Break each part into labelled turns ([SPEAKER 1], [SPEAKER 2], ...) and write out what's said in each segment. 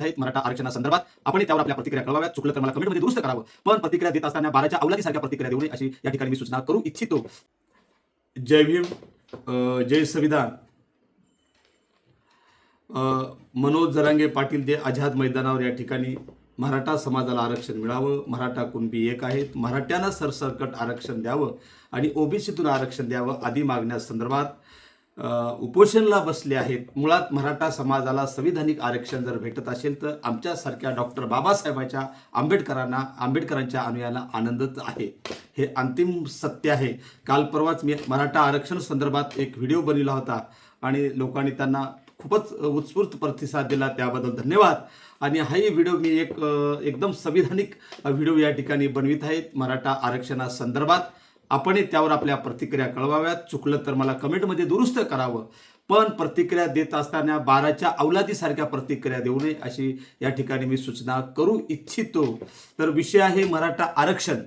[SPEAKER 1] आहेत मराठा आरक्षणासंदर्भात आपण त्यावर आपल्या प्रतिक्रिया कळवाव्यात. चुकलं तर मला कमेंटमध्ये दुरुस्त करावं. पण प्रतिक्रिया देत असताना बाराच्या अवलादीसारख्या प्रतिक्रिया देऊ नये अशी या ठिकाणी मी सूचना करू इच्छितो. जय भीम जय संविधान. मनोज जरांगे पाटील जे आझाद मैदानावर या ठिकाणी मराठा समाजाला आरक्षण मिळावं. मराठा कुणबी एक आहेत. मराठ्यांना सरसरकट आरक्षण द्यावं आणि ओबीसीतून आरक्षण द्यावं आदी मागण्यासंदर्भात अ, उपोषणला बसले आहेत. मुळात मराठा समाजाला संविधानिक आरक्षण जर भेटत असेल तर आमच्यासारख्या डॉक्टर बाबासाहेबांच्या आंबेडकरांना आंबेडकरांच्या अनुयाला आनंदच आहे. हे अंतिम सत्य आहे. काल परवाच मी मराठा आरक्षण संदर्भात एक व्हिडिओ बनविला होता आणि लोकांनी त्यांना खूपच उत्स्फूर्त प्रतिसाद दिला. त्याबद्दल धन्यवाद. आणि हाही व्हिडिओ मी एक एकदम संविधानिक व्हिडिओ या ठिकाणी बनवित आहेत मराठा आरक्षणासंदर्भात. आपणही त्यावर आपल्या प्रतिक्रिया कळवाव्यात. चुकलं तर मला कमेंटमध्ये दुरुस्त करावं. पण प्रतिक्रिया देत असताना बाराच्या अवलादीसारख्या प्रतिक्रिया देऊ नये अशी या ठिकाणी मी सूचना करू इच्छितो. तर विषय आहे मराठा आरक्षण.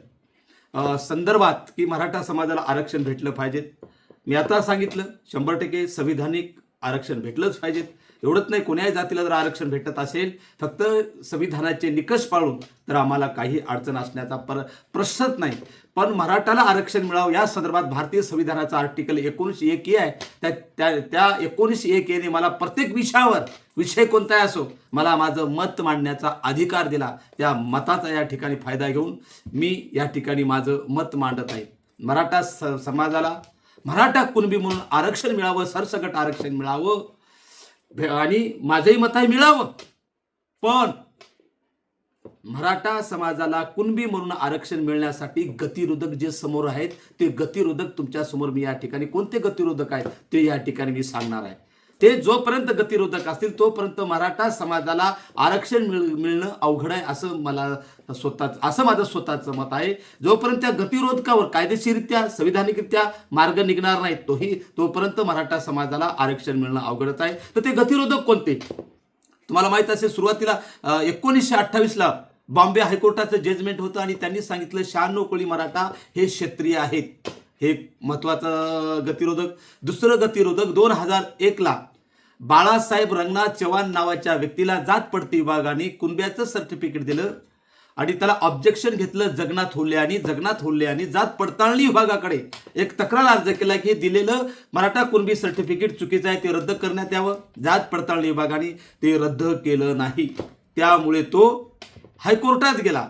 [SPEAKER 1] संदर्भात की मराठा समाजाला आरक्षण भेटलं पाहिजेत मी आता सांगितलं शंभर टक्के संविधानिक आरक्षण भेटलंच पाहिजेत. एवढंच नाही कोण्याही जातीला जर आरक्षण भेटत असेल फक्त संविधानाचे निकष पाळून तर आम्हाला काही अडचण असण्याचा पर प्रश्नच नाही. पण मराठाला आरक्षण मिळावं या संदर्भात भारतीय संविधानाचा आर्टिकल एकोणीसशे एक ए आहे. त्या त्या त्या एकोणीसशे एक एने मला प्रत्येक विषयावर विषय कोणताही असो मला माझं मत मांडण्याचा अधिकार दिला. त्या मताचा या ठिकाणी फायदा घेऊन मी या ठिकाणी माझं मत मांडत आहे. मराठा स समाजाला मराठा कुणबी म्हणून आरक्षण मिळावं सरसकट आरक्षण मिळावं आणि माझंही मत आहे मिळावं. पण मराठा समाजाला कुणबी म्हणून आरक्षण मिळण्यासाठी गतिरोधक जे समोर आहेत ते गतिरोधक तुमच्यासमोर मी या ठिकाणी कोणते गतिरोधक आहेत ते या ठिकाणी मी सांगणार आहे. ते जोपर्यंत गतिरोधक असतील तोपर्यंत मराठा समाजाला आरक्षण मिळ मिळणं अवघड आहे असं मला स्वतः असं माझं स्वतःचं मत आहे. जोपर्यंत त्या गतिरोधकावर कायदेशीररित्या संविधानिकरित्या मार्ग निघणार नाहीत तोही तोपर्यंत मराठा समाजाला आरक्षण मिळणं अवघडच आहे. तर ते गतिरोधक कोणते? तुम्हाला माहीत असेल सुरुवातीला एकोणीसशे अठ्ठावीसला बॉम्बे हायकोर्टाचं जजमेंट होतं आणि त्यांनी सांगितलं शहाण्णव कोळी मराठा हे क्षत्रिय आहेत. हे महत्वाचं गतिरोधक. दुसरं गतिरोधक दोन हजार एकला बाळासाहेब रंगनाथ चव्हाण नावाच्या व्यक्तीला जात पडती विभागाने कुणब्याचं सर्टिफिकेट दिलं आणि त्याला ऑब्जेक्शन घेतलं जगन्नाथ होल्ले आणि जगन्नाथ होल्ले आणि जात पडताळणी विभागाकडे एक तक्रार अर्ज केला की हे दिलेलं मराठा कुणबी सर्टिफिकेट चुकीचं आहे ते रद्द करण्यात यावं. जात पडताळणी विभागाने ते रद्द केलं नाही. त्यामुळे तो हायकोर्टात गेला.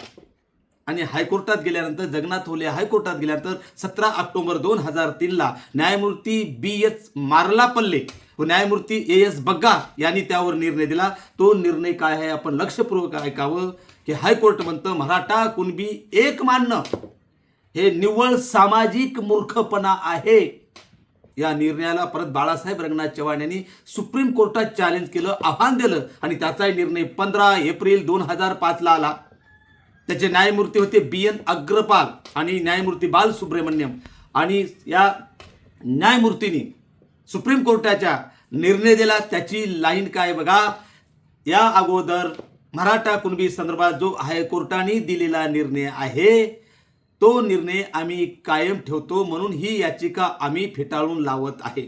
[SPEAKER 1] आणि हायकोर्टात गेल्यानंतर जगन्नाथ होले हायकोर्टात गेल्यानंतर सतरा ऑक्टोबर दोन हजार तीनला न्यायमूर्ती बी एस मारलापल्ले व न्यायमूर्ती ए एस बग्गा यांनी त्यावर निर्णय दिला. तो निर्णय काय आहे? आपण लक्षपूर्वक ऐकावं की हायकोर्ट म्हणतं मराठा कुणबी एक मानणं हे निव्वळ सामाजिक मूर्खपणा आहे. या निर्णयाला परत बाळासाहेब रंगनाथ चव्हाण यांनी सुप्रीम कोर्टात चॅलेंज केलं आव्हान दिलं आणि त्याचाही निर्णय पंधरा एप्रिल दोन हजार पाचला आला. त्याचे न्यायमूर्ती होते बी एन अग्रपाल आणि न्यायमूर्ती बाल सुब्रमण्यम आणि या न्यायमूर्तींनी सुप्रीम कोर्टाच्या निर्णय दिला. त्याची लाईन काय बघा. या अगोदर मराठा कुणबी संदर्भात जो हायकोर्टाने दिलेला निर्णय आहे तो निर्णय आम्ही कायम ठेवतो म्हणून ही याचिका आम्ही फेटाळून लावत आहे.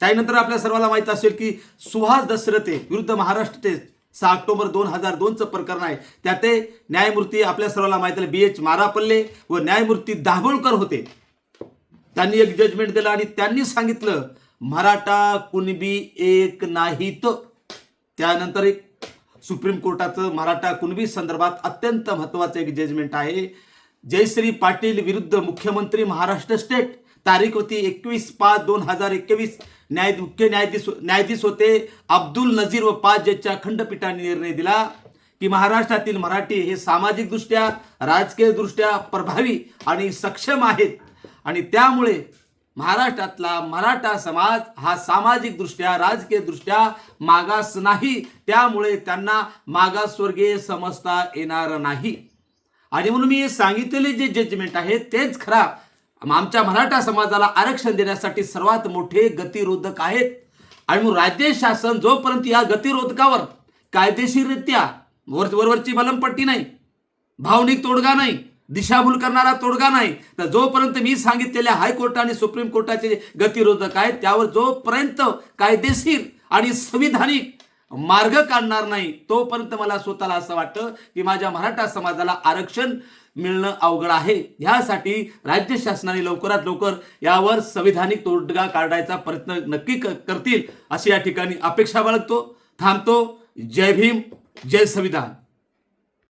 [SPEAKER 1] त्यानंतर आपल्या सर्वांना माहीत असेल की सुहास दशरथे विरुद्ध महाराष्ट्र टेस्ट सहा ऑक्टोबर दोन हजार दोनचं प्रकरण आहे. त्यात न्यायमूर्ती आपल्या सर्वांना माहिती आहे बी एच मारापल्ले व न्यायमूर्ती दाभोळकर होते. त्यांनी एक जजमेंट दिलं आणि त्यांनी सांगितलं मराठा कुणबी एक नाहीत. त्यानंतर एक सुप्रीम कोर्टाचं मराठा कुणबी संदर्भात अत्यंत महत्वाचं एक जजमेंट आहे. जयश्री पाटील विरुद्ध मुख्यमंत्री महाराष्ट्र स्टेट. तारीख होती एकवीस पाच दोन हजार एकवीस. न्याय मुख्य न्यायाधीश हो- न्यायाधीश होते अब्दुल नजीर व पाच जजच्या खंडपीठाने निर्णय दिला की महाराष्ट्रातील मराठी हे सामाजिकदृष्ट्या राजकीयदृष्ट्या प्रभावी आणि सक्षम आहेत. आणि त्यामुळे महाराष्ट्रातला मराठा समाज हा सामाजिकदृष्ट्या राजकीयदृष्ट्या मागास नाही. त्यामुळे त्यांना मागासवर्गीय समजता येणार नाही. आणि म्हणून मी सांगितलेले जे जजमेंट आहे तेच खरा आमच्या मराठा समाजाला आरक्षण देण्यासाठी सर्वात मोठे गतिरोधक आहेत. आणि मग राज्य शासन जोपर्यंत या गतिरोधकावर कायदेशीररित्या वर वरवरची मलमपट्टी नाही भावनिक तोडगा नाही दिशाभूल करणारा तोडगा नाही तर जोपर्यंत मी सांगितलेल्या हायकोर्ट आणि सुप्रीम कोर्टाचे गतिरोधक आहेत त्यावर जोपर्यंत कायदेशीर आणि संविधानिक मार्ग काढणार नाही तोपर्यंत मला स्वतःला असं वाटतं की माझ्या मराठा समाजाला आरक्षण मिळणं अवघड आहे. ह्यासाठी राज्य शासनाने लवकरात लवकर यावर संविधानिक तोडगा काढायचा प्रयत्न नक्की क- करतील अशी या ठिकाणी अपेक्षा बाळगतो. थांबतो. जय भीम. जय संविधान.